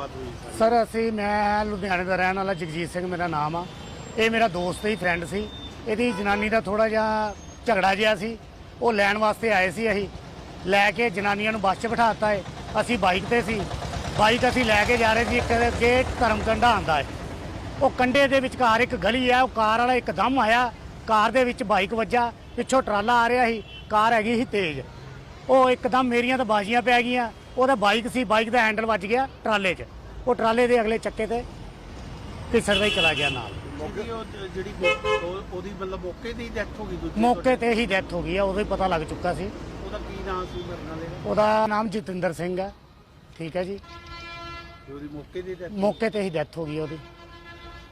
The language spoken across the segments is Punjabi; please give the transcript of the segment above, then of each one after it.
ਬਾਤ ਹੋਈ ਸਰ? ਸਰ, ਅਸੀਂ, ਮੈਂ ਲੁਧਿਆਣੇ ਦਾ ਰਹਿਣ ਵਾਲਾ ਜਗਜੀਤ ਸਿੰਘ, ਮੇਰਾ ਨਾਮ ਆ। ਇਹ ਮੇਰਾ ਦੋਸਤ ਹੀ ਫਰੈਂਡ ਸੀ। ਇਹਦੀ ਜਨਾਨੀ ਦਾ ਥੋੜਾ ਜਿਹਾ ਝਗੜਾ ਜਿਹਾ ਸੀ। ਉਹ ਲੈਣ ਵਾਸਤੇ ਆਏ ਸੀ ਅਸੀਂ। ਲੈ ਕੇ ਜਨਾਨੀਆਂ ਨੂੰ ਬੱਸ 'ਚ ਬਿਠਾਤਾ ਹੈ ਅਸੀਂ ਬਾਈਕ ਤੇ ਸੀ। ਬਾਈਕ ਅਸੀਂ ਲੈ ਕੇ ਜਾ ਰਹੇ ਸੀ, ਇੱਕ ਅੱਗੇ ਧਰਮ ਧਰਮਕੰਡਾ ਆਂਦਾ ਹੈ ਉਹ ਕੰਡੇ ਦੇ ਵਿਚਕਾਰ ਇੱਕ ਗਲੀ ਹੈ ਉਹ ਕਾਰ ਵਾਲਾ ਇੱਕਦਮ ਆਇਆ। ਕਾਰ ਦੇ ਵਿੱਚ ਬਾਈਕ ਵੱਜਾ, ਪਿੱਛੋਂ ਟਰਾਲਾ ਆ ਰਿਹਾ ਸੀ। ਕਾਰ ਹੈਗੀ ਸੀ ਤੇਜ਼। ਉਹ ਇੱਕਦਮ ਮੇਰੀਆਂ ਤਾਂ ਬਾਜ਼ੀਆਂ ਪੈ ਗਈਆਂ। ਉਹਦਾ ਬਾਈਕ ਸੀ ਬਾਈਕ ਦਾ ਹੈਂਡਲ ਵੱਜ ਗਿਆ ਟਰਾਲੇ 'ਚ। ਉਹ ਟਰਾਲੇ ਦੇ ਅਗਲੇ ਚੱਕੇ ਤੇ ਫਿਸਲਦਾ ਹੀ ਚਲਾ ਗਿਆ ਨਾਲ। ਕਿਉਂਕਿ ਉਹ ਜ- ਜਿਹੜੀ ਮੌ- ਉਹ- ਉਹਦੀ ਮਤਲਬ ਮੌਕੇ ਤੇ ਹੀ ਡੈਥ ਹੋ ਗਈ ਦੂਜੀ ਮੌਕੇ ਤੇ ਹੀ ਡੈਥ ਹੋ ਗਈ ਆ ਉਦੋਂ ਹੀ ਪਤਾ ਲੱਗ ਚੁੱਕਾ ਸੀ। ਉਹਦਾ ਕੀ ਨਾਮ ਸੀ ਮਰਨ ਵਾਲੇ ਦਾ? ਉਹਦਾ ਨਾਮ ਜਤਿੰਦਰ ਸਿੰਘ ਹੈ ਠੀਕ ਹੈ ਜੀ। ਤੇ ਉਹਦੀ ਮੌਕੇ ਤੇ ਡੈਥ ਮੌਕੇ ਤੇ ਹੀ ਡੈਥ ਹੋ ਗਈ ਉਹਦੀ।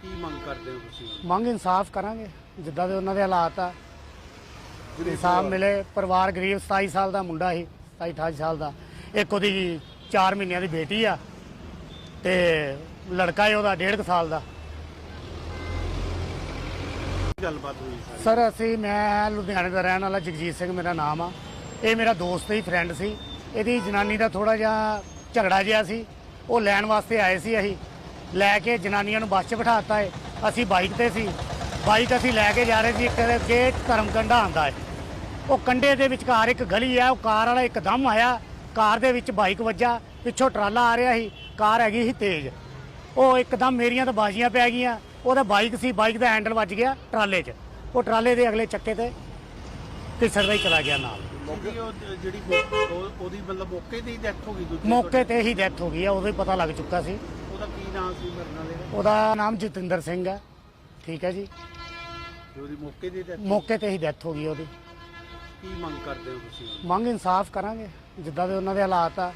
ਕੀ ਮੰਗ ਕਰਦੇ ਹੋ ਤੁਸੀਂ? ਮੰਗ ਇਨਸਾਫ ਕਰਾਂਗੇ ਜਿੱਦਾਂ ਦੇ ਉਹਨਾਂ ਦੇ ਹਾਲਾਤ ਆ। ਇਨਸਾਫ ਮਿਲੇ ਪਰਿਵਾਰ ਗਰੀਬ 27 ਸਾਲ ਦਾ ਮੁੰਡਾ ਸੀ 27 28 ਸਾਲ ਦਾ। ਇੱਕ ਉਹਦੀ 4 ਮਹੀਨਿਆਂ ਦੀ ਬੇਟੀ ਆ ਤੇ ਲੜਕਾ ਹੈ ਉਹਦਾ 1.5 ਸਾਲ ਦਾ। ਗੱਲਬਾਤ ਹੋਈ ਸਰ। ਸਰ ਅਸੀਂ ਮੈਂ ਲੁਧਿਆਣੇ ਦਾ ਰਹਿਣ ਵਾਲਾ ਜਗਜੀਤ ਸਿੰਘ ਮੇਰਾ ਨਾਮ ਆ। ਇਹ ਮੇਰਾ ਦੋਸਤ ਹੀ ਫਰੈਂਡ ਸੀ। ਇਹਦੀ ਜਨਾਨੀ ਦਾ ਥੋੜਾ ਜਿਹਾ ਝਗੜਾ ਜਿਹਾ ਸੀ। ਉਹ ਲੈਣ ਵਾਸਤੇ ਆਏ ਸੀ ਅਸੀਂ। ਲੈ ਕੇ ਜਨਾਨੀਆਂ ਨੂੰ ਬੱਸ 'ਚ ਬਿਠਾਤਾ ਹੈ ਅਸੀਂ ਬਾਈਕ ਤੇ ਸੀ। ਬਾਈਕ ਅਸੀਂ ਲੈ ਕੇ ਜਾ ਰਹੇ ਸੀ ਇੱਕ ਅੱਗੇ ਧਰਮਕੰਡਾ ਆਂਦਾ ਹੈ ਉਹ ਕੰਡੇ ਦੇ ਵਿਚਕਾਰ ਇੱਕ ਗਲੀ ਹੈ ਉਹ ਕਾਰ ਵਾਲਾ ਇੱਕਦਮ ਆਇਆ। ਕਾਰ ਦੇ ਵਿੱਚ ਬਾਈਕ ਵੱਜਾ ਪਿੱਛੋਂ ਟਰਾਲਾ ਆ ਰਿਹਾ ਸੀ ਕਾਰ ਹੈਗੀ ਸੀ ਤੇਜ਼। ਉਹ ਇੱਕਦਮ ਮੇਰੀਆਂ ਤਾਂ ਬਾਜ਼ੀਆਂ ਪੈ ਗਈਆਂ। ਉਹਦਾ ਬਾਈਕ ਸੀ ਬਾਈਕ ਦਾ ਹੈਂਡਲ ਵੱਜ ਗਿਆ ਟਰਾਲੇ 'ਚ। ਉਹ ਟਰਾਲੇ ਦੇ ਅਗਲੇ ਚੱਕੇ ਤੇ ਫਿਸਲਦਾ ਹੀ ਚਲਾ ਗਿਆ ਨਾਲ। ਕਿਉਂਕਿ ਉਹ ਜ- ਜਿਹੜੀ ਮੌ- ਉਹ- ਉਹਦੀ ਮਤਲਬ ਮੌਕੇ ਤੇ ਹੀ ਡੈਥ ਹੋ ਗਈ ਦੂਜੀ ਮੌਕੇ ਤੇ ਹੀ ਡੈਥ ਹੋ ਗਈ ਆ ਉਦੋਂ ਹੀ ਪਤਾ ਲੱਗ ਚੁੱਕਾ ਸੀ। ਉਹਦਾ ਕੀ ਨਾਮ ਸੀ ਮਰਨ ਵਾਲੇ ਦਾ? ਉਹਦਾ ਨਾਮ ਜਤਿੰਦਰ ਸਿੰਘ ਹੈ ਠੀਕ ਹੈ ਜੀ। ਤੇ ਉਹਦੀ ਮੌਕੇ ਤੇ ਮੌਕੇ ਤੇ ਹੀ ਡੈਥ ਹੋ ਗਈ ਉਹਦੀ। ਕੀ ਮੰਗ ਕਰਦੇ ਹੋ ਤੁਸੀਂ? ਮੰਗ ਇਨਸਾਫ ਕਰਾਂਗੇ। ਜਿੱਦਾਂ ਦੇ ਉਹਨਾਂ ਦੇ ਹਾਲਾਤ ਆ।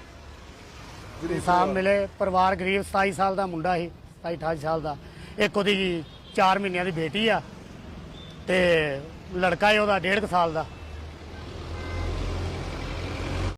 ਇਨਸਾਫ ਮਿਲੇ ਪਰਿਵਾਰ ਗਰੀਬ 27 ਸਾਲ ਦਾ ਮੁੰਡਾ ਸੀ 27 28 ਸਾਲ ਦਾ। ਇੱਕ ਉਹਦੀ 4 ਮਹੀਨਿਆਂ ਦੀ ਬੇਟੀ ਆ ਤੇ ਲੜਕਾ ਹੈ ਉਹਦਾ 1.5 ਸਾਲ ਦਾ।